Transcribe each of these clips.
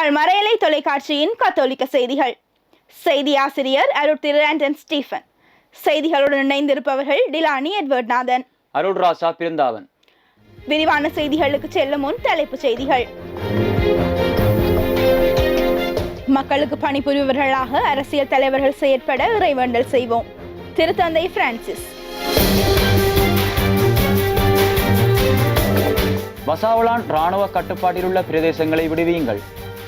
யாழ் மறையலை தொலைக்காட்சியின் கத்தோலிக்க செய்திகள். செய்தி ஆசிரியர் அருள் திரு ஆண்டன் ஸ்டீஃபன். செய்திகளுடன் இணைந்திருப்பவர்கள் டிலானி எட்வர்ட் நாதன் அருள்ராசா பிருந்தாவன். விரிவான செய்திகளுக்கு செல்லும் முன் தலைப்புச் செய்திகள். மக்களுக்கு பணிபுரிபவர்களாக அரசியல் தலைவர்கள் செயற்பட இறைவேண்டல் செய்வோம். திருத்தந்தை பிரான்சிஸ். வசாவளான் இராணுவ கட்டுப்பாட்டில் உள்ள பிரதேசங்களை விடுவியுங்கள்.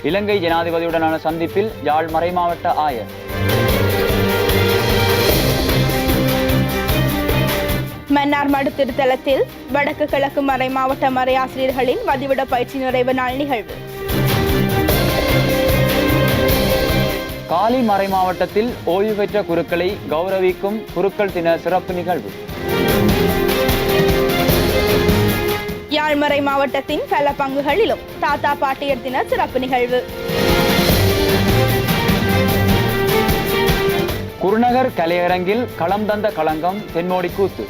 இலங்கை ஜனாதிபதியுடனான சந்திப்பில் யாழ் மறைமாவட்ட ஆயர். மன்னார் மடு திருத்தலத்தில் வடக்கு கிழக்கு மறை மாவட்ட மறை ஆசிரியர்களின் வதிவிட பயிற்சி நிறைவு நாள் நிகழ்வு. காலி மறைமாவட்டத்தில் ஓய்வு பெற்ற குருக்களை கௌரவிக்கும் குருக்கள் தின சிறப்பு நிகழ்வு. யாழ்மறை மாவட்டத்தின் பல பங்குகளிலும் தாத்தா பாட்டியர் தின சிறப்பு நிகழ்வு. குருநகர் கலையரங்கில் களம் தந்த களங்கம் தென்மோடி கூத்து.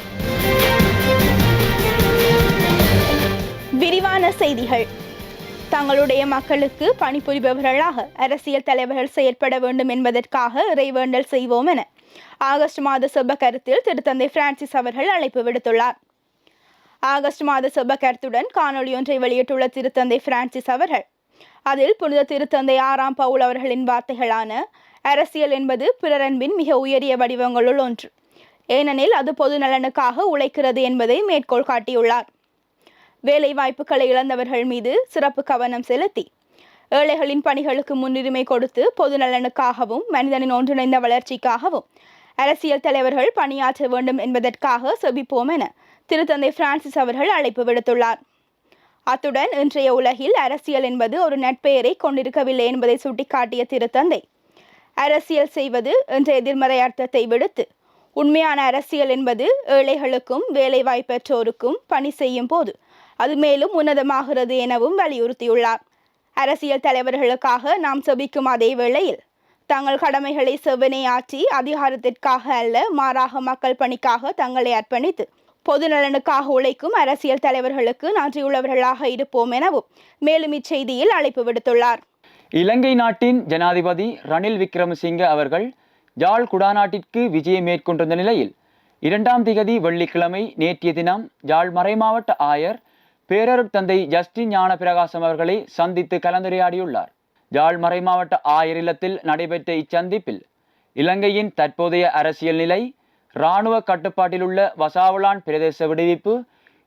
விரிவான செய்திகள். தங்களுடைய மக்களுக்கு பணிபுரிபவர்களாக அரசியல் தலைவர்கள் செயற்பட வேண்டும் என்பதற்காக இறைவேண்டல் செய்வோம் என ஆகஸ்ட் மாத செப கருத்தில் திருத்தந்தை பிரான்சிஸ் அவர்கள் அழைப்பு விடுத்துள்ளார். ஆகஸ்ட் மாத செப கருத்துடன் ஒன்றை வெளியிட்டுள்ள திருத்தந்தை பிரான்சிஸ் அவர்கள் அதில் புனித திருத்தந்தை ஆறாம் பவுல் அவர்களின் வார்த்தைகளான அரசியல் என்பது பிறரன்பின் மிக உயரிய வடிவங்களுள் ஒன்று. ஏனெனில் அது பொது நலனுக்காக உழைக்கிறது என்பதை மேற்கோள் காட்டியுள்ளார். வேலை வாய்ப்புகளை இழந்தவர்கள் மீது சிறப்பு கவனம் செலுத்தி ஏழைகளின் பணிகளுக்கு முன்னுரிமை கொடுத்து பொது நலனுக்காகவும் மனிதனின் ஒன்றிணைந்த வளர்ச்சிக்காகவும் அரசியல் தலைவர்கள் பணியாற்ற வேண்டும் என்பதற்காக செபிப்போம் என திருத்தந்தை பிரான்சிஸ் அவர்கள் அழைப்பு விடுத்துள்ளார். அத்துடன் இன்றைய உலகில் அரசியல் என்பது ஒரு நட்பெயரை கொண்டிருக்கவில்லை என்பதை சுட்டிக்காட்டிய திருத்தந்தை அரசியல் செய்வது என்ற எதிர்மறை அர்த்தத்தை விடுத்து உண்மையான அரசியல் என்பது ஏழைகளுக்கும் வேலைவாய்ப்பற்றோருக்கும் பணி செய்யும் போது அது மேலும் உன்னதமாகிறது எனவும் வலியுறுத்தியுள்ளார். அரசியல் தலைவர்களுக்காக நாம் செபிக்கும் அதே வேளையில் தங்கள் கடமைகளை செவ்வனே ஆற்றி அதிகாரத்திற்காக அல்ல மாறாக மக்கள் பணிக்காக தங்களை அர்ப்பணித்து பொது நலனுக்காக உழைக்கும் அரசியல் தலைவர்களுக்கு நன்றியுள்ளவர்களாக இருப்போம் எனவும் மேலும் இச்செய்தியில் அழைப்பு விடுத்துள்ளார். இலங்கை நாட்டின் ஜனாதிபதி ரணில் விக்ரமசிங்க அவர்கள் யாழ் குடாநாட்டிற்கு விஜயம் மேற்கொண்டிருந்த நிலையில் இரண்டாம் திகதி வெள்ளிக்கிழமை நேற்றைய தினம் யாழ் மறைமாவட்ட ஆயர் பேரருட் தந்தை ஜஸ்டின் ஞான பிரகாசம் அவர்களை சந்தித்து கலந்துரையாடியுள்ளார். யாழ் மறைமாவட்ட ஆயர் இல்லத்தில் நடைபெற்ற இச்சந்திப்பில் இலங்கையின் தற்போதைய அரசியல் நிலை இராணுவ கட்டுப்பாட்டில் உள்ள பிரதேச விடுவிப்பு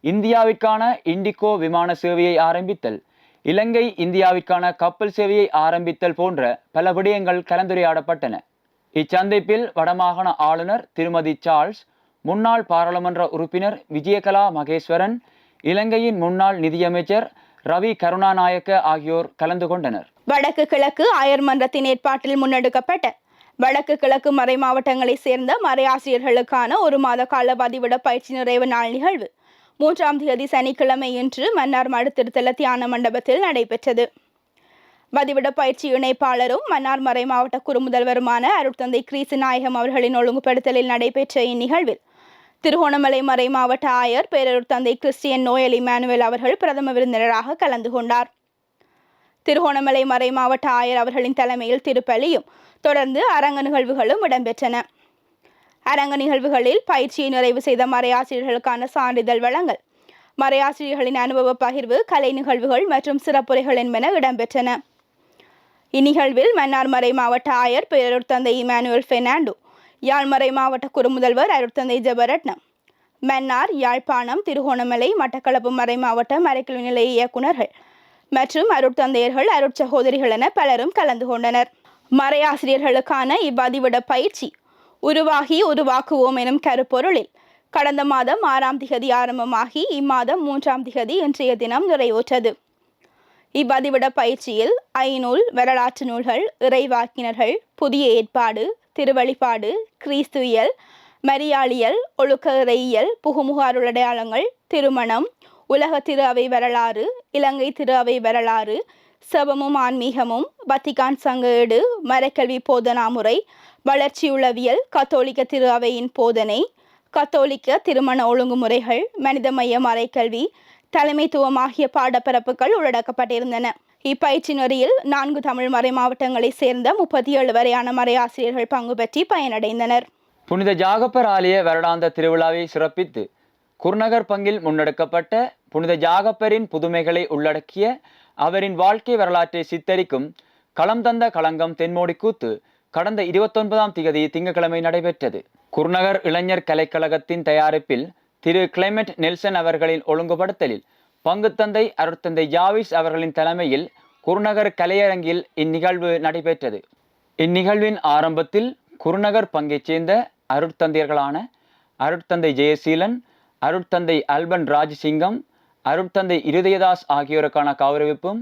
இந்தியாவிற்கான இண்டிகோ விமான சேவையை ஆரம்பித்தல் இலங்கை இந்தியாவிற்கான கப்பல் சேவையை ஆரம்பித்தல் போன்ற பல விடயங்கள் கலந்துரையாடப்பட்டன. இச்சந்திப்பில் வடமாகாண ஆளுநர் திருமதி சார்ல்ஸ் முன்னாள் பாராளுமன்ற உறுப்பினர் விஜயகலா மகேஸ்வரன் இலங்கையின் முன்னாள் நிதியமைச்சர் ரவி கருணாநாயக்க ஆகியோர் கலந்து கொண்டனர். வடக்கு கிழக்கு அயர்மன்றத்தின் ஏற்பாட்டில் முன்னெடுக்கப்பட்ட வடக்கு கிழக்கு மறை மாவட்டங்களைச் சேர்ந்த மறையாசிரியர்களுக்கான ஒரு மாத கால பதிவிட பயிற்சி நிறைவு நாள் நிகழ்வு. மூன்றாம் தேதி சனிக்கிழமை இன்று மன்னார் மடுத்திருத்தல தியான மண்டபத்தில் நடைபெற்றது. பதிவிட பயிற்சி இணைப்பாளரும் மன்னார் மறை மாவட்ட குறுமுதல்வருமான அருட்தந்தை கிரீசு நாயகம் அவர்களின் ஒழுங்குபடுத்தலில் நடைபெற்ற இந்நிகழ்வில் திருகோணமலை மறை மாவட்ட ஆயர் பேரூர் தந்தை கிறிஸ்டியன் நோயல் இமானுவேல் அவர்கள் பிரதம விருந்தினராக கலந்து கொண்டார். திருகோணமலை மறை மாவட்ட ஆயர் அவர்களின் தலைமையில் திருப்பலியும் தொடர்ந்து அரங்க நிகழ்வுகளும் இடம்பெற்றன. அரங்க நிகழ்வுகளில் பயிற்சியை நிறைவு செய்த மறையாசிரியர்களுக்கான சான்றிதழ் வழங்கல் மறையாசிரியர்களின் அனுபவ பகிர்வு கலை நிகழ்வுகள் மற்றும் சிறப்புரைகள் என்பன இடம்பெற்றன. இந்நிகழ்வில் மன்னார் மறை மாவட்ட ஆயர் பேரூர் தந்தை இமானுவல் பெர்னாண்டோ யாழ்மறை மாவட்ட குறுமுதல்வர் அருட்தந்தை ஜெபரட்னம் மன்னார் யாழ்ப்பாணம் திருகோணமலை மட்டக்களப்பு மறை மாவட்ட மறைக்கல்வி நிலைய இயக்குநர்கள் மற்றும் அருட்தந்தையர்கள் அருட்சகோதரிகள் என பலரும் கலந்து கொண்டனர். மறையாசிரியர்களுக்கான இவ்வதிவிட பயிற்சி உருவாகி உருவாக்குவோம் எனும் கருப்பொருளில். கடந்த மாதம் ஆறாம் திகதி ஆரம்பமாகி இம்மாதம் மூன்றாம் திகதி இன்றைய தினம் நிறைவுற்றது. இவ்வதிவிட பயிற்சியில் ஐநூல் வரலாற்று நூல்கள் இறைவாக்கினர்கள் புதிய ஏற்பாடு திருவழிபாடு கிறிஸ்துவியல் மரியாளியல் ஒழுக்க இறையியல் புகுமுக அருளடையாளங்கள் திருமணம் உலக திரு அவை வரலாறு இலங்கை திரு அவை வரலாறு செபமும் ஆன்மீகமும் வத்திகான் சங்க ஏடு மறைக்கல்வி போதனா முறை வளர்ச்சியுளவியல் கத்தோலிக்க திரு அவையின் போதனை கத்தோலிக்க திருமண ஒழுங்குமுறைகள் மனிதமய மறைக்கல்வி தலைமைத்துவம் ஆகிய பாடப்பரப்புகள் உள்ளடக்கப்பட்டிருந்தன. இப்பயிற்சி நெறியில் நான்கு தமிழ் மறை மாவட்டங்களைச் சேர்ந்த முப்பத்தி ஏழு வரையான மறையாசிரியர்கள் பங்கு பெற்றி பயனடைந்தனர். புனித ஜாகப்பர் ஆலய வருடாந்த திருவிழாவை சிறப்பித்து குருநகர் பங்கில் முன்னெடுக்கப்பட்ட புனித ஜாகப்பரின் புதுமைகளை உள்ளடக்கிய அவரின் வாழ்க்கை வரலாற்றை சித்தரிக்கும் களம் தந்த களங்கம் தென்மோடி கூத்து கடந்த இருபத்தொன்பதாம் திகதி திங்கட்கிழமை நடைபெற்றது. குருநகர் இளைஞர் கலைக்கழகத்தின் தயாரிப்பில் திரு. கிளைமெட் நெல்சன் அவர்களின் ஒழுங்குபடுத்தலில் பங்குத்தந்தை அருட்தந்தை ஜாவிஸ் அவர்களின் தலைமையில் குருநகர் கலையரங்கில் இந்நிகழ்வு நடைபெற்றது. இந்நிகழ்வின் ஆரம்பத்தில் குருநகர் பங்கைச் சேர்ந்த அருட்தந்தையர்களான அருட்தந்தை ஜெயசீலன் அருட்தந்தை அல்பன் ராஜசிங்கம் அருட்தந்தை இருதயதாஸ் ஆகியோருக்கான கௌரவிப்பும்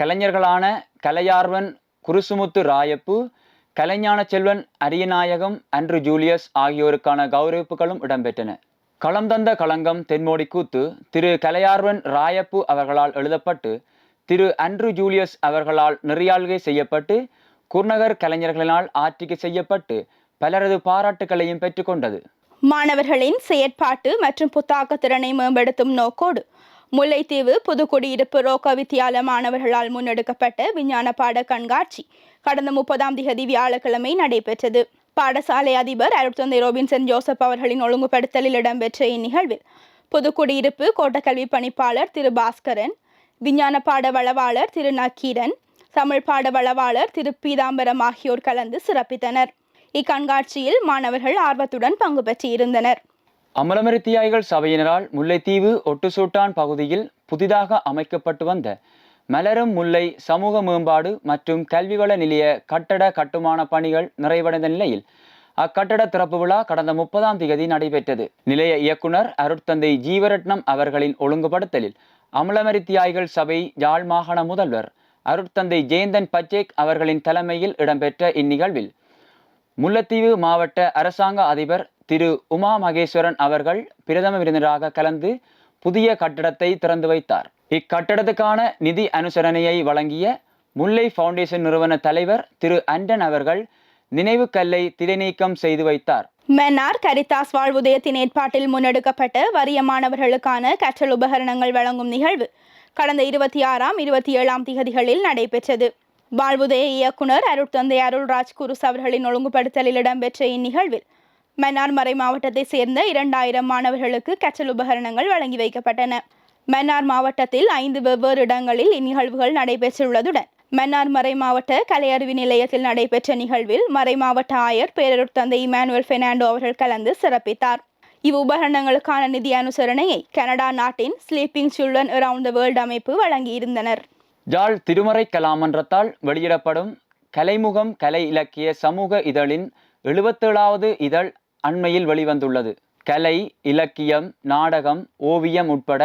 கலைஞர்களான கலையார்வன் குருசுமுத்து ராயப்பு கலைஞான செல்வன் அரியநாயகம் அன்று ஜூலியஸ் ஆகியோருக்கான கௌரவிப்புகளும் இடம்பெற்றன. களம் தந்த களங்கம் தென்மோடி கூத்து திரு கலையார்வன் ராயப்பு அவர்களால் எழுதப்பட்டு திரு அன்று ஜூலியஸ் அவர்களால் நெறியாள்கை செய்யப்பட்டு குர்நகர் கலைஞர்களினால் ஆற்றிக்கை செய்யப்பட்டு பலரது பாராட்டுகளையும் பெற்றுக்கொண்டது மாணவர்களின் செயற்பாட்டு மற்றும் புத்தாக்க திறனை மேம்படுத்தும் நோக்கோடு முல்லைத்தீவு புதுக்குடியிருப்பு ரோக்க வித்தியால மாணவர்களால் முன்னெடுக்கப்பட்ட விஞ்ஞான பாட கண்காட்சி கடந்த முப்பதாம் திகதி வியாழக்கிழமை நடைபெற்றது. பாடசாலை அதிபர் அருட்தந்தை ரோபின்சன் ஜோசப் அவர்களின் ஒழுங்குபடுத்தலில் இடம்பெற்ற இந்நிகழ்வில் புதுக்குடியிருப்பு கோட்டக்கல்வி பணிப்பாளர் திரு பாஸ்கரன் விஞ்ஞான பாட வளவாளர் திரு நக்கீரன் தமிழ் பாட வளவாளர் திரு பீதாம்பரம் ஆகியோர் கலந்து சிறப்பித்தனர். இக்கண்காட்சியில் மாணவர்கள் ஆர்வத்துடன் பங்கு பெற்றிருந்தனர். அமலமரித்தியாய்கள் சபையினரால் முல்லைத்தீவு ஒட்டுசூட்டான் பகுதியில் புதிதாக அமைக்கப்பட்டு வந்த மலரும் முல்லை சமூக மேம்பாடு மற்றும் கல்விவள நிலைய கட்டட கட்டுமான பணிகள் நிறைவடைந்த நிலையில் அக்கட்டட திறப்பு விழா கடந்த முப்பதாம் தேதி நடைபெற்றது. நிலைய இயக்குனர் அருட்தந்தை ஜீவரட்னம் அவர்களின் ஒழுங்குபடுத்தலில் அமலமரித்தியாய்கள் சபை யாழ் மாகாண முதல்வர் அருட்தந்தை ஜெயந்தன் பச்சேக் அவர்களின் தலைமையில் இடம்பெற்ற இந்நிகழ்வில் முல்லைத்தீவு மாவட்ட அரசாங்க அதிபர் திரு உமா மகேஸ்வரன் அவர்கள் பிரதம விருந்தினராக கலந்து புதிய கட்டடத்தை திறந்து வைத்தார். இக்கட்டடத்துக்கான நிதி அனுசரணையை வழங்கிய முல்லை ஃபவுண்டேஷன் நிறுவன தலைவர் திரு அண்டன் அவர்கள் நினைவு கல்லை திரைநீக்கம் செய்து வைத்தார். மன்னார் கரிதாஸ் வாழ்வுதயத்தின் ஏற்பாட்டில் முன்னெடுக்கப்பட்ட வறிய மாணவர்களுக்கான கற்றல் உபகரணங்கள் வழங்கும் நிகழ்வு கடந்த இருபத்தி ஆறாம் இருபத்தி ஏழாம் திகதிகளில் நடைபெற்றது. வாழ்வுதய இயக்குனர் அருட்தந்தை அருள்ராஜ் குருஸ் அவர்களின் ஒழுங்குபடுத்தலில் இடம்பெற்ற இந்நிகழ்வில் மன்னார்மறை மாவட்டத்தைச் சேர்ந்த இரண்டாயிரம் மாணவர்களுக்கு கற்றல் உபகரணங்கள் வழங்கி வைக்கப்பட்டன. மன்னார் மாவட்டத்தில் ஐந்து வெவ்வேறு இடங்களில் இந்நிகழ்வுகள் நடைபெற்றுள்ளதுடன் மன்னார் மறை மாவட்ட கலையறிவு நிலையத்தில் நடைபெற்ற நிகழ்வில் மறை மாவட்ட ஆயர் பேரருட் தந்தை இமானுவல் பெர்னாண்டோ அவர்கள் கலந்து சிறப்பித்தார். இவ் உபகரணங்களுக்கான நிதி அனுசரணையை கனடா நாட்டின் sleeping children around the world அமைப்பு வழங்கியிருந்தனர். ஜாழ் திருமறை கலாமன்றத்தால் வெளியிடப்படும் கலைமுகம் கலை இலக்கிய சமூக இதழின் எழுபத்தேழாவது இதழ் அண்மையில் வெளிவந்துள்ளது. கலை இலக்கியம் நாடகம் ஓவியம் உட்பட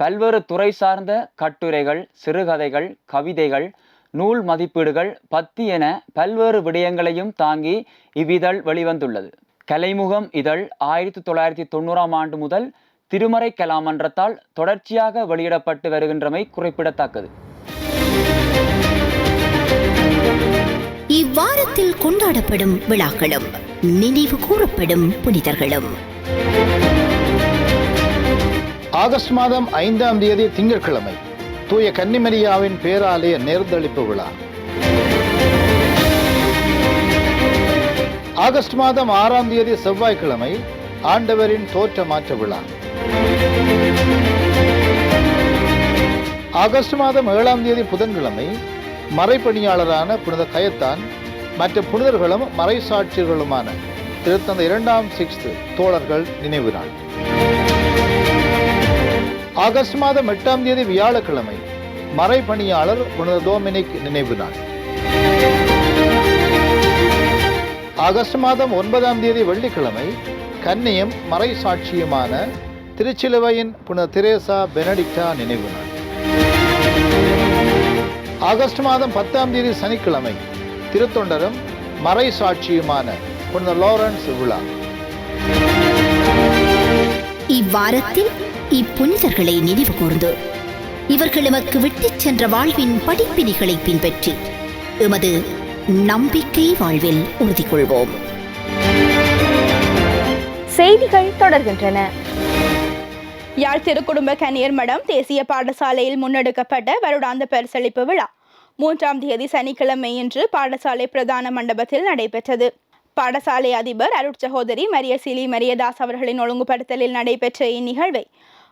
பல்வேறு துறை சார்ந்த கட்டுரைகள் சிறுகதைகள் கவிதைகள் நூல் மதிப்பீடுகள் பத்தி என பல்வேறு விடயங்களையும் தாங்கி இவ்விதழ் வெளிவந்துள்ளது. கலைமுகம் இதழ் ஆயிரத்தி தொள்ளாயிரத்தி தொண்ணூறாம் ஆண்டு முதல் திருமறை கலாமன்றத்தால் தொடர்ச்சியாக வெளியிடப்பட்டு வருகின்றமை குறிப்பிடத்தக்கது. இவ்வாரத்தில் கொண்டாடப்படும் விழாக்களும் நினைவு கூறப்படும் புனிதர்களும். ஆகஸ்ட் மாதம் ஐந்தாம் தேதி திங்கட்கிழமை தூய கன்னிமரியாவின் பேராலய நேர்ந்தளிப்பு விழா. ஆகஸ்ட் மாதம் ஆறாம் தேதி செவ்வாய்க்கிழமை ஆண்டவரின் தோற்ற மாற்ற விழா. ஆகஸ்ட் மாதம் ஏழாம் தேதி புதன்கிழமை மறைப்பணியாளரான புனித கயத்தான் மற்ற புனிதர்களும் மறைசாட்சியர்களுமான திருத்தந்த இரண்டாம் சிக்ஸ்த் தோழர்கள் நினைவு நாள். ஆகஸ்ட் மாதம் எட்டாம் தேதி வியாழக்கிழமை மறைப்பணியாளர் புனித டோமினிக் நினைவு நாள். ஆகஸ்ட் மாதம் ஒன்பதாம் தேதி வெள்ளிக்கிழமை கன்னியும் மறை சாட்சியுமான திருச்சிலுவையின் புனித திரேசா பெனடிக்டா நினைவு நாள். ஆகஸ்ட் மாதம் பத்தாம் தேதி சனிக்கிழமை திருத்தொண்டரும் மறை சாட்சியுமான புனித லாரன்ஸ் விழா. இவ்வாரத்தில் இப்புனிதர்களை நினைவு கூர்ந்து இவர்கள் எமக்கு விட்டுச் சென்ற வாழ்வின் படிப்பினைகளை பின்பற்றி எமது நம்பிக்கை வாழ்வில் உறுதி கொள்வோம் செய்திகள் தொடர்கின்றன. யாழ் திருக்குடும்ப கன்னியர் மடம் தேசிய பாடசாலையில் முன்னெடுக்கப்பட்ட வருடாந்த பரிசளிப்பு விழா. மூன்றாம் தேதி சனிக்கிழமையன்று பாடசாலை பிரதான மண்டபத்தில் நடைபெற்றது. பாடசாலை அதிபர் அருட்சகோதரி மரியசிலி மரியதாஸ் அவர்களின் ஒழுங்குபடுத்தலில் நடைபெற்ற இந்நிகழ்வை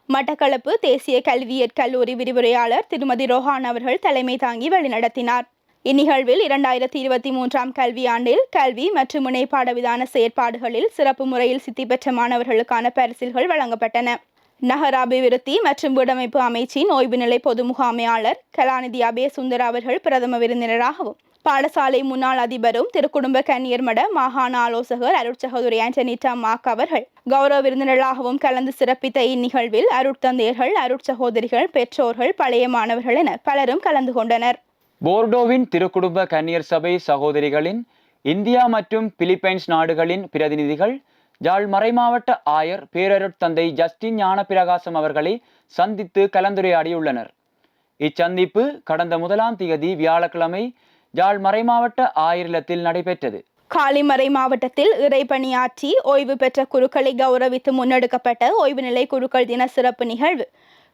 மட்டக்களப்பு தேசிய கல்வியற் கல்லூரி விரிவுரையாளர் திருமதி ரோஹான் அவர்கள் தலைமை தாங்கி வழிநடத்தினார். இந்நிகழ்வில் இரண்டாயிரத்தி இருபத்தி மூன்றாம் கல்வியாண்டில் கல்வி மற்றும் முனைப்பாட விதான செயற்பாடுகளில் சிறப்பு முறையில் சித்தி பெற்ற மாணவர்களுக்கான பரிசில்கள் வழங்கப்பட்டன. நகர அபிவிருத்தி மற்றும் வீடமைப்பு அமைச்சின் ஓய்வு நிலை பொது முகாமையாளர் கலாநிதி அபே சுந்தர் அவர்கள் பிரதம விருந்தினராகவும் பாடசாலை முன்னாள் அதிபரும் திருக்குடும்ப கன்னியர் மட மாகாண ஆலோசகர் அருட்சகோதரி ஆண்டனிட்டா மாக் அவர்கள் கௌரவ விருந்தினராகவும் கலந்து சிறப்பித்த இந்நிகழ்வில் அருட்தந்தையர்கள் அருட்சகோதரிகள் பெற்றோர்கள் பழைய மாணவர்கள் என பலரும் கலந்து கொண்டனர். போர்டோவின் திருக்குடும்ப கன்னியர் சபை சகோதரிகளின் இந்தியா மற்றும் பிலிப்பைன்ஸ் நாடுகளின் பிரதிநிதிகள் யாழ் மறைமாவட்ட ஆயர் பேரருட்தந்தை ஜஸ்டின் ஞானப்பிரகாசம் அவர்களை சந்தித்து கலந்துரையாடியுள்ளனர். இச்சந்திப்பு கடந்த முதலாம் தேதி வியாழக்கிழமை யாழ் மறைமாவட்ட ஆயர் இல்லத்தில் நடைபெற்றது. காலிமறை மாவட்டத்தில் இறைப்பணியாற்றி ஓய்வு பெற்ற குருக்களை கௌரவித்து முன்னெடுக்கப்பட்ட ஓய்வு நிலை குருக்கள் தின சிறப்பு நிகழ்வு.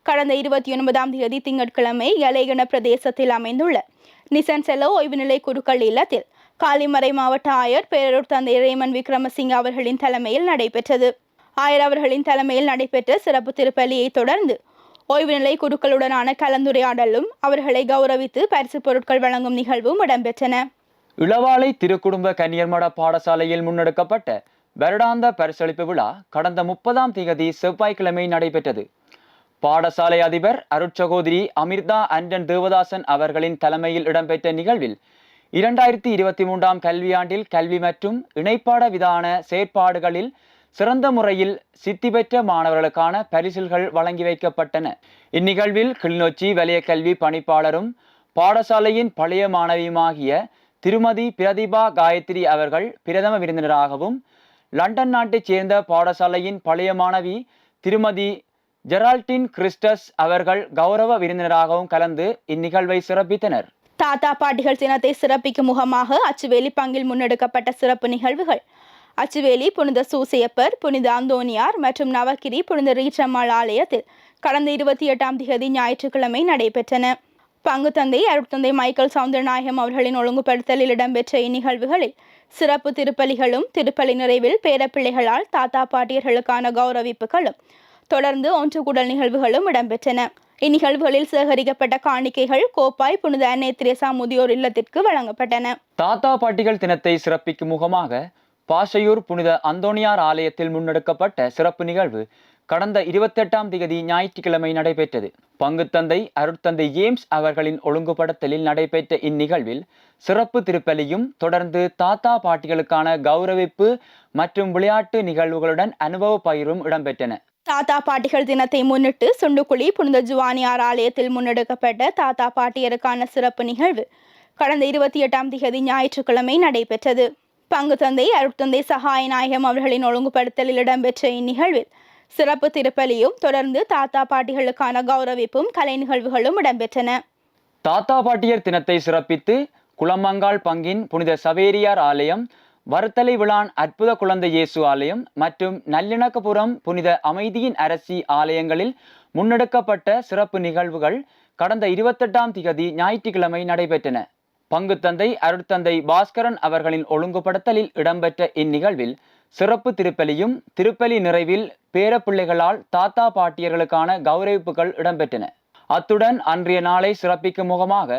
கடந்த இருபத்தி ஒன்பதாம் தேதி திங்கட்கிழமை எலைகண பிரதேசத்தில் அமைந்துள்ள நிசன் செலோ ஓய்வு நிலை குருக்கள் இல்லத்தில் காலிமறை மாவட்ட ஆயர் பேரூர் தந்தை ரேமன் விக்ரமசிங்க அவர்களின் தலைமையில் நடைபெற்றது. ஆயர் அவர்களின் தலைமையில் நடைபெற்ற சிறப்பு திருப்பலியை தொடர்ந்து ஓய்வு நிலை குழுக்களுடனான கலந்துரையாடலும் அவர்களை கௌரவித்து பரிசு பொருட்கள் வழங்கும் நிகழ்வும் இடம்பெற்றன. இளவாலை திருக்குடும்ப கன்னியர்மட பாடசாலையில் முன்னெடுக்கப்பட்ட வருடாந்த பரிசளிப்பு விழா கடந்த முப்பதாம் தேதி செவ்வாய்க்கிழமை நடைபெற்றது. பாடசாலை அதிபர் அருட்சகோதரி அமிர்தா அண்டன் தேவதாசன் அவர்களின் தலைமையில் இடம்பெற்ற நிகழ்வில் இரண்டாயிரத்தி இருபத்தி மூன்றாம் கல்வியாண்டில் கல்வி மற்றும் இணைப்பாட விதான செயற்பாடுகளில் சிறந்த முறையில் சித்தி பெற்ற மாணவர்களுக்கான பரிசில்கள் வழங்கி வைக்கப்பட்டன. இந்நிகழ்வில் கிளிநொச்சி வலய கல்வி பணிப்பாளரும் பாடசாலையின் பழைய மாணவியுமாகிய திருமதி பிரதிபா காயத்ரி அவர்கள் பிரதம விருந்தினராகவும் லண்டன் நாட்டைச் சேர்ந்த பாடசாலையின் பழைய மாணவி திருமதி ஜெரால்டின் கிறிஸ்டஸ் அவர்கள் கௌரவ விருந்தினராகவும் கலந்து இந்நிகழ்வை சிறப்பித்தனர். தாத்தா பாட்டிகள் தினத்தை சிறப்பிக்கும் முகமாக அச்சுவேலி பங்கில் முன்னெடுக்கப்பட்ட சிறப்பு நிகழ்வுகள். அச்சுவேலி புனித சூசையப்பர் புனித அந்தோனியார் மற்றும் நவகிரி புனித ரீச்சம்மாள் ஆலயத்தில் கடந்த இருபத்தி எட்டாம் தேதி ஞாயிற்றுக்கிழமை நடைபெற்றன. பங்கு தந்தை அருட்தந்தை மைக்கேல் சவுந்தரநாயகம் அவர்களின் ஒழுங்குபடுத்தலில் இடம்பெற்ற இந்நிகழ்வுகளில் சிறப்பு திருப்பலிகளும் திருப்பலி நிறைவில் பேரப்பிள்ளைகளால் தாத்தா பாட்டியர்களுக்கான கௌரவிப்புகளும் தொடர்ந்து ஒன்று கூடல் நிகழ்வுகளும் இடம்பெற்றன. இந்நிகழ்வுகளில் சேகரிக்கப்பட்ட காணிக்கைகள் கோப்பாய் புனித அன்னை திரேசா முதியோர் இல்லத்திற்கு வழங்கப்பட்டன. தாத்தா பாட்டிகள் தினத்தை சிறப்பிக்கும் முகமாக பாசையூர் புனித அந்தோணியார் ஆலயத்தில் முன்னெடுக்கப்பட்ட சிறப்பு நிகழ்வு கடந்த இருபத்தெட்டாம் தேதி ஞாயிற்றுக்கிழமை நடைபெற்றது. பங்குத்தந்தை அருட்தந்தை ஜேம்ஸ் அவர்களின் ஒழுங்குபடுத்தலில் நடைபெற்ற இந்நிகழ்வில் சிறப்பு திருப்பலியும் தொடர்ந்து தாத்தா பாட்டிகளுக்கான கௌரவிப்பு மற்றும் விளையாட்டு நிகழ்வுகளுடன் அனுபவ பயிரும் இடம்பெற்றன. தாத்தா பாட்டிகள் தினத்தை முன்னிட்டு சுண்டுக்குழி புனித ஜுவானியார் ஆலயத்தில் முன்னெடுக்கப்பட்ட தாத்தா பாட்டியருக்கான சிறப்பு நிகழ்வு கடந்த இருபத்தி எட்டாம் தேதி ஞாயிற்றுக்கிழமை நடைபெற்றது. பங்கு தந்தை அருட்தந்தை சகாய நாயகம் அவர்களின் ஒழுங்குபடுத்தலில் இடம்பெற்ற இந்நிகழ்வில் சிறப்பு திருப்பலியும் தொடர்ந்து தாத்தா பாட்டிகளுக்கான கௌரவிப்பும் கலை நிகழ்வுகளும் இடம்பெற்றன. தாத்தா பாட்டியர் தினத்தை சிறப்பித்து குளமங்கால் பங்கின் புனித சவேரியார் ஆலயம் வறுத்தலை விழான் அற்புத குழந்தை இயேசு ஆலயம் மற்றும் நல்லிணக்கபுரம் புனித அமைதியின் அரசி ஆலயங்களில் முன்னெடுக்கப்பட்ட சிறப்பு நிகழ்வுகள் கடந்த இருபத்தெட்டாம் திகதி ஞாயிற்றுக்கிழமை நடைபெற்றன. பங்குத்தந்தை அருட்தந்தை பாஸ்கரன் அவர்களின் ஒழுங்குபடுத்தலில் இடம்பெற்ற இந்நிகழ்வில் சிறப்பு திருப்பலியும் திருப்பலி நிறைவில் பேரப்பிள்ளைகளால் தாத்தா பாட்டியர்களுக்கான கௌரவிப்புகள் இடம்பெற்றன. அத்துடன் அன்றைய நாளை சிறப்பிக்கும் முகமாக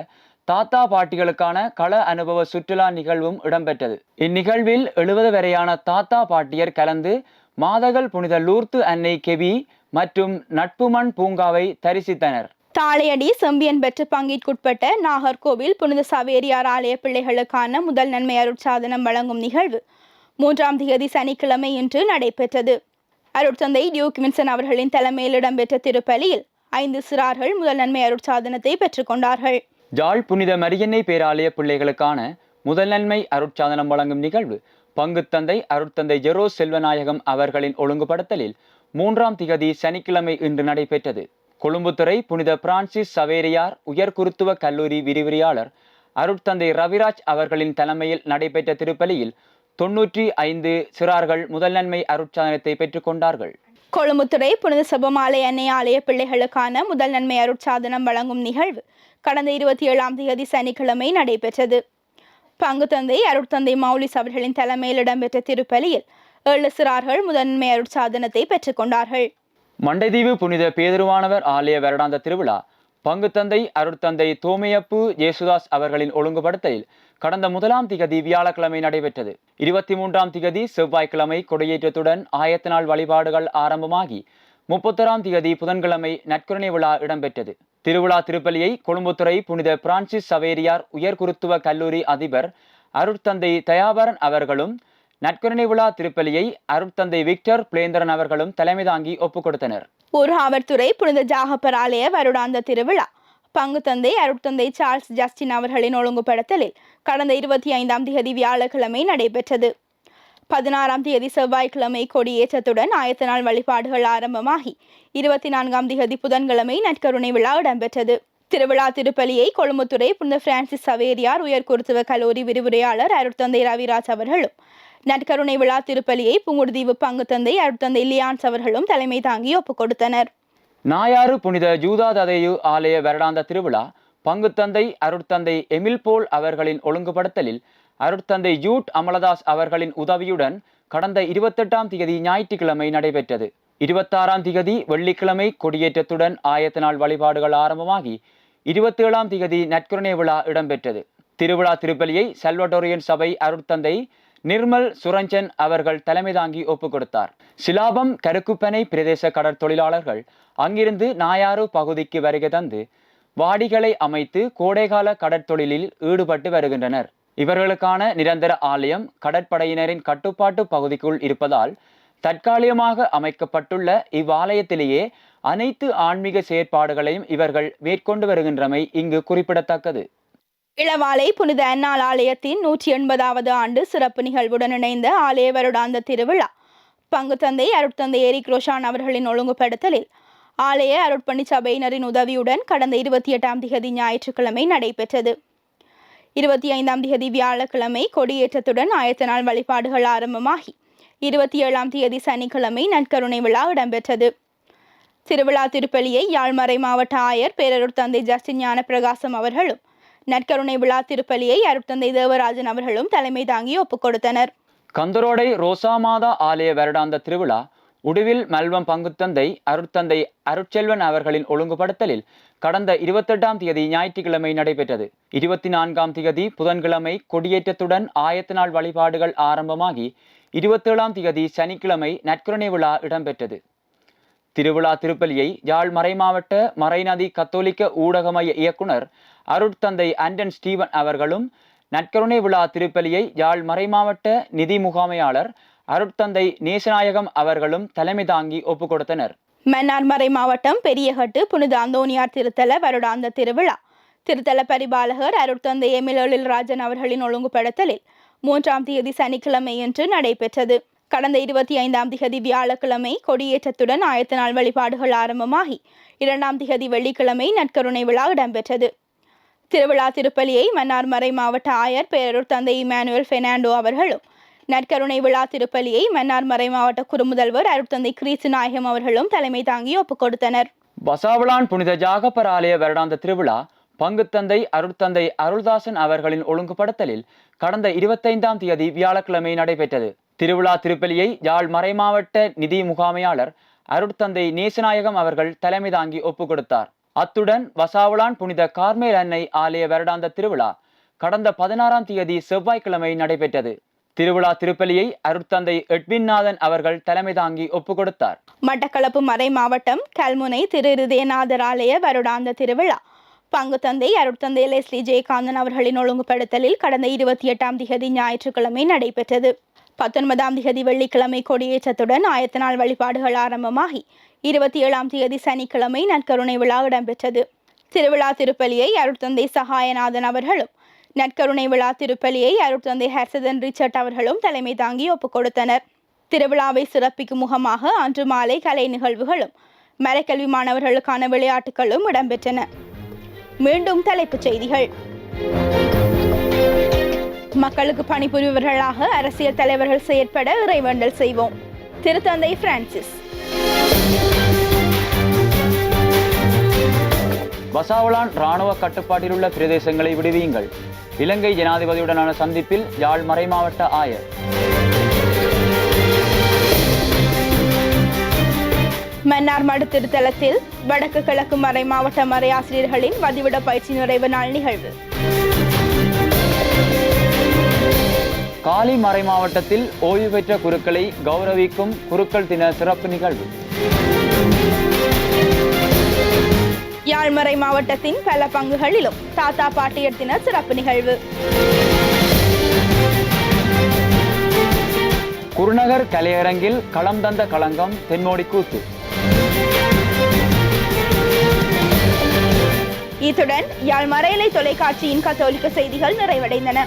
தாத்தா பாட்டிகளுக்கான கள அனுபவ சுற்றுலா நிகழ்வும் இடம்பெற்றது. இந்நிகழ்வில் எழுபது வரையான தாத்தா பாட்டியர் கலந்து மாதகள் புனித லூர்த்து அன்னை கெவி மற்றும் நட்புமண் பூங்காவை தரிசித்தனர். தாளையடி செம்பியன் பெற்ற பங்கிற்குட்பட்ட நாகர்கோவில் புனித சவேரியார் ஆலய பிள்ளைகளுக்கான முதல் நன்மை அருட்சாதனம் வழங்கும் நிகழ்வு மூன்றாம் தேதி சனிக்கிழமை இன்று நடைபெற்றது. அருட்தந்தை டியூக் வின்சன் அவர்களின் தலைமையில் இடம்பெற்ற திருப்பலியில் ஐந்து சிறார்கள் முதல் நன்மை அருட்சாதனத்தை பெற்றுக்கொண்டார்கள் ஜாழ் புனித மரியன்னை பேராலய பிள்ளைகளுக்கான முதல் நன்மை அருட்சாதனம் வழங்கும் நிகழ்வு பங்குத்தந்தை அருட்தந்தை ஜெரோ செல்வநாயகம் அவர்களின் ஒழுங்குபடுத்தலில் மூன்றாம் திகதி சனிக்கிழமை இன்று நடைபெற்றது. கொழும்புத்துறை புனித பிரான்சிஸ் சவேரியார் உயர்குருத்துவ கல்லூரி விரிவுரையாளர் அருட்தந்தை ரவிராஜ் அவர்களின் தலைமையில் நடைபெற்ற திருப்பலியில் தொன்னூற்றி ஐந்து சிறார்கள் முதல் நன்மை அருட்சாதனத்தை பெற்றுக்கொண்டார்கள் கொழும்புத்துறை புனித சபமாலை அன்னை ஆலய பிள்ளைகளுக்கான முதல் நன்மை அருட்சாதனம் வழங்கும் நிகழ்வு கடந்த இருபத்தி ஏழாம் தேதி சனிக்கிழமை நடைபெற்றது. பங்கு தந்தை அருட்தந்தை மௌலிஸ் அவர்களின் தலைமையில் இடம்பெற்ற திருப்பலியில் ஏழு சிறார்கள் முதன்மை அருட்சாதனத்தை பெற்றுக்கொண்டார்கள் மண்டைதீவு புனித பேதுருவானவர் ஆலய வருடாந்த திருவிழா பங்குத்தந்தை அருட்தந்தை தோமையப்பு ஜேசுதாஸ் அவர்களின் ஒழுங்குபடுத்தலில் கடந்த முதலாம் திகதி வியாழக்கிழமை நடைபெற்றது. இருபத்தி மூன்றாம் திகதி செவ்வாய்க்கிழமை கொடியேற்றத்துடன் ஆயத்த நாள் வழிபாடுகள் ஆரம்பமாகி முப்பத்தொராம் திகதி புதன்கிழமை நற்கருணை விழா இடம்பெற்றது. திருவிழா திருப்பலியை கொழும்புத்துறை புனித பிரான்சிஸ் சவேரியார் உயர்குருத்துவ கல்லூரி அதிபர் அருட்தந்தை தயாபரன் அவர்களும் நற்கருணை விழா திருப்பலியை அருட்தந்தை விக்டர் பிளேந்திரன் அவர்களும் தலைமை தாங்கி ஒப்புக் கொடுத்தனர் ஊர்காவற்துறை புனித ஜாகப்பர் ஆலய வருடாந்த திருவிழா பங்கு தந்தை அருட்தந்தை சார்ல்ஸ் ஜஸ்டின் அவர்களின் ஒழுங்குபடுத்தலில் கடந்த இருபத்தி ஐந்தாம் தேதி வியாழக்கிழமை நடைபெற்றது. பதினாறாம் தேதி செவ்வாய்க்கிழமை கொடியேற்றத்துடன் ஆயத்த நாள் வழிபாடுகள் ஆரம்பமாகி இருபத்தி நான்காம் தேதி புதன்கிழமை நற்கருணை விழா இடம்பெற்றது. திருவிழா திருப்பலியை கொழும்புத்துறை புனித பிரான்சிஸ் சவேரியார் உயர்குருத்துவ கல்லூரி விரிவுரையாளர் அருட்தந்தை ரவிராஜ் அவர்களும் நற்கருணை விழா திருப்பலியை புங்குடுதீவு பங்கு தந்தை அருட்தந்தை லியான்ஸ் அவர்களும் தலைமை தாங்கி ஒப்புக் கொடுத்தனர் நாயாறு புனித ஜூதாததேயு ஆலய வருடாந்த திருவிழா பங்குத்தந்தை அருட்தந்தை எமில் போல் அவர்களின் ஒழுங்குபடுத்தலில் அருட்தந்தை ஜூட் அமலதாஸ் அவர்களின் உதவியுடன் கடந்த இருபத்தெட்டாம் திகதி ஞாயிற்றுக்கிழமை நடைபெற்றது. இருபத்தாறாம் திகதி வெள்ளிக்கிழமை கொடியேற்றத்துடன் ஆயத்த நாள் வழிபாடுகள் ஆரம்பமாகி இருபத்தேழாம் திகதி நற்கருணை விழா இடம்பெற்றது. திருவிழா திருப்பலியை செல்வடோரியன் சபை அருட்தந்தை நிர்மல் சுரஞ்சன் அவர்கள் தலைமை தாங்கி ஒப்புக் கொடுத்தார். சிலாபம் கருக்குப்பனை பிரதேச கடற்தொழிலாளர்கள் அங்கிருந்து நாயாறு பகுதிக்கு வருகை தந்து வாடிகளை அமைத்து கோடைகால கடற்தொழிலில் ஈடுபட்டு வருகின்றனர். இவர்களுக்கான நிரந்தர ஆலயம் கடற்படையினரின் கட்டுப்பாட்டு பகுதிக்குள் இருப்பதால் தற்காலிகமாக அமைக்கப்பட்டுள்ள இவ்வாலயத்திலேயே அனைத்து ஆன்மீக செயற்பாடுகளையும் இவர்கள் மேற்கொண்டு வருகின்றமை இங்கு குறிப்பிடத்தக்கது. இளவாலை புனித அன்னாள் ஆலயத்தின் நூற்றி எண்பதாவது ஆண்டு சிறப்பு நிகழ்வுடன் இணைந்த ஆலய வருடாந்த திருவிழா. பங்கு தந்தை அருட்தந்தை ஏரி ரோஷான் அவர்களின் ஒழுங்குபடுத்தலில் ஆலய அருட்பணி சபையினரின் உதவியுடன் கடந்த இருபத்தி எட்டாம் திகதி ஞாயிற்றுக்கிழமை நடைபெற்றது. இருபத்தி ஐந்தாம் திகதி வியாழக்கிழமை கொடியேற்றத்துடன் ஆயத்த நாள் வழிபாடுகள் ஆரம்பமாகி இருபத்தி ஏழாம் தேதி சனிக்கிழமை நற்கருணை விழா இடம்பெற்றது. திருவிழா திருப்பலியை யாழ்மறை மாவட்ட ஆயர் பேரருட் தந்தை ஜஸ்டின் ஞான பிரகாசம் அவர்களும் நற்கருணை விழா திருப்பலியை அருட்தந்தை தேவராஜன் அவர்களும் தலைமை தாங்கி ஒப்புக் கொடுத்தனர். கந்தரோடை ரோசாமாதா ஆலய வருடாந்த திருவிழா உடுவில் மல்வம் பங்குத்தந்தை அருட்தந்தை அருட்செல்வன் அவர்களின் ஒழுங்குபடுத்தலில் கடந்த இருபத்தெட்டாம் தேதி ஞாயிற்றுக்கிழமை நடைபெற்றது. இருபத்தி நான்காம் தேதி புதன்கிழமை கொடியேற்றத்துடன் ஆயத்த நாள் வழிபாடுகள் ஆரம்பமாகி இருபத்தேழாம் தேதி சனிக்கிழமை நற்கருணை விழா இடம்பெற்றது. திருவிழா திருப்பலியை யாழ் மறைமாவட்ட மறைநதி கத்தோலிக்க ஊடக மைய இயக்குனர் அருட்தந்தை ஆண்டன் ஸ்டீவன் அவர்களும் நற்கருணை விழா திருப்பலியை யாழ் மறைமாவட்ட நிதி முகாமையாளர் அருட்தந்தை நேசநாயகம் அவர்களும் தலைமை தாங்கி ஒப்புக் கொடுத்தனர் மன்னார்மறை மாவட்டம் பெரியகட்டு புனித அந்தோனியார் திருத்தல வருடாந்த திருவிழா. திருத்தல பரிபாலகர் அருட்தந்தை எமிலொழில் ராஜன் அவர்களின் ஒழுங்குபடுத்தலில் மூன்றாம் தேதி சனிக்கிழமையன்று நடைபெற்றது. கடந்த இருபத்தி ஐந்தாம் திகதி வியாழக்கிழமை கொடியேற்றத்துடன் ஆயத்த நாள் வழிபாடுகள் ஆரம்பமாகி இரண்டாம் திகதி வெள்ளிக்கிழமை நற்கருணை விழா இடம்பெற்றது. திருவிழா திருப்பலியை மன்னார் மறை மாவட்ட ஆயர் பேரூர் தந்தை இமானுவேல் பெர்னாண்டோ அவர்களும் நற்கருணை விழா திருப்பலியை மன்னார்மறை மாவட்ட குறுமுதல்வர் அருட்தந்தை கிரீசு நாயகம் அவர்களும் தலைமை தாங்கி ஒப்புக் கொடுத்தனர். வசாவளான் புனித ஜாகப்பர் ஆலய வருடாந்த திருவிழா பங்குத்தந்தை அருட்தந்தை அருள்தாசன் அவர்களின் ஒழுங்குபடுத்தலில் கடந்த இருபத்தைந்தாம் தேதி வியாழக்கிழமை நடைபெற்றது. திருவிழா திருப்பலியை யாழ் மறைமாவட்ட நிதி முகாமையாளர் அருட்தந்தை நேசநாயகம் அவர்கள் தலைமை தாங்கி ஒப்புக் கொடுத்தார். அத்துடன் வசாவளான் புனித கார்மேல் அன்னை ஆலய வருடாந்த திருவிழா கடந்த பதினாறாம் தேதி செவ்வாய்க்கிழமை நடைபெற்றது. திருவிழா திருப்பலியை அருட்தந்தை எட்வின்நாதன் அவர்கள் தலைமை தாங்கி ஒப்புக் கொடுத்தார். மட்டக்களப்பு மறை மாவட்டம் கல்முனை திரு இருதயநாதர் ஆலய வருடாந்த திருவிழா. பங்கு தந்தை அருட்தந்தை லெஸ்லி ஜெயகாந்தன் அவர்களின் ஒழுங்குபடுத்தலில் கடந்த இருபத்தி எட்டாம் திகதி ஞாயிற்றுக்கிழமை நடைபெற்றது. பத்தொன்பதாம் தேதி வெள்ளிக்கிழமை கொடியேற்றத்துடன் ஆயத்த நாள் வழிபாடுகள் ஆரம்பமாகி இருபத்தி ஏழாம் தேதி சனிக்கிழமை நற்கருணை விழா இடம்பெற்றது. திருவிழா திருப்பலியை அருட்தந்தை சகாயநாதன் அவர்களும் நற்கருணை விழா திருப்பலியை அருட்தந்தை ஹர்சதன் ரிச்சர்ட் அவர்களும் தலைமை தாங்கி ஒப்புக் கொடுத்தனர். திருவிழாவை சிறப்பிக்கும் முகமாக அன்று மாலை கலை நிகழ்வுகளும் மரக்கல்வி மாணவர்களுக்கான விளையாட்டுகளும் இடம்பெற்றன. மீண்டும் தலைப்புச் செய்திகள். மக்களுக்கு பணிபுரிபவர்களாக அரசியல் தலைவர்கள் செயற்பட இறைவேண்டல் செய்வோம். திருத்தந்தை பிரான்சிஸ். பசாவலான் இராணுவ கட்டுப்பாட்டில் உள்ள பிரதேசங்களை விடுவியுங்கள். இலங்கை ஜனாதிபதியுடனான சந்திப்பில் யாழ் மறை மாவட்ட ஆயர் மன்னார்மடு திருத்தலத்தில் வடக்கு கிழக்கு மறை மாவட்ட மறையாசிரியர்களின் பதிவிட பயிற்சி நிறைவு நாள் நிகழ்வு. காலி மறை மாவட்டத்தில் ஓய்வு பெற்ற குருக்களை கௌரவிக்கும் குருக்கள் தின சிறப்பு நிகழ்வு. யாழ்மறை மாவட்டத்தின் பல பங்குகளிலும் தாத்தா பாட்டியர் தின சிறப்பு நிகழ்வு. குருநகர் கலையரங்கில் களம் தந்த களங்கம் தென்மோடி கூத்து. இத்துடன் யாழ் மறையலை தொலைக்காட்சியின் கத்தோலிக்க செய்திகள் நிறைவடைந்தன.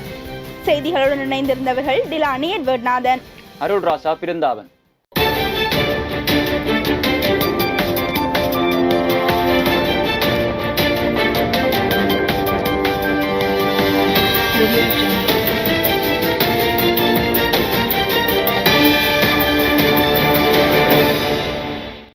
செய்திகளுடன் இணைந்திருந்தவர்கள் Dilani Edward Nathan Arul Rasa Brindavan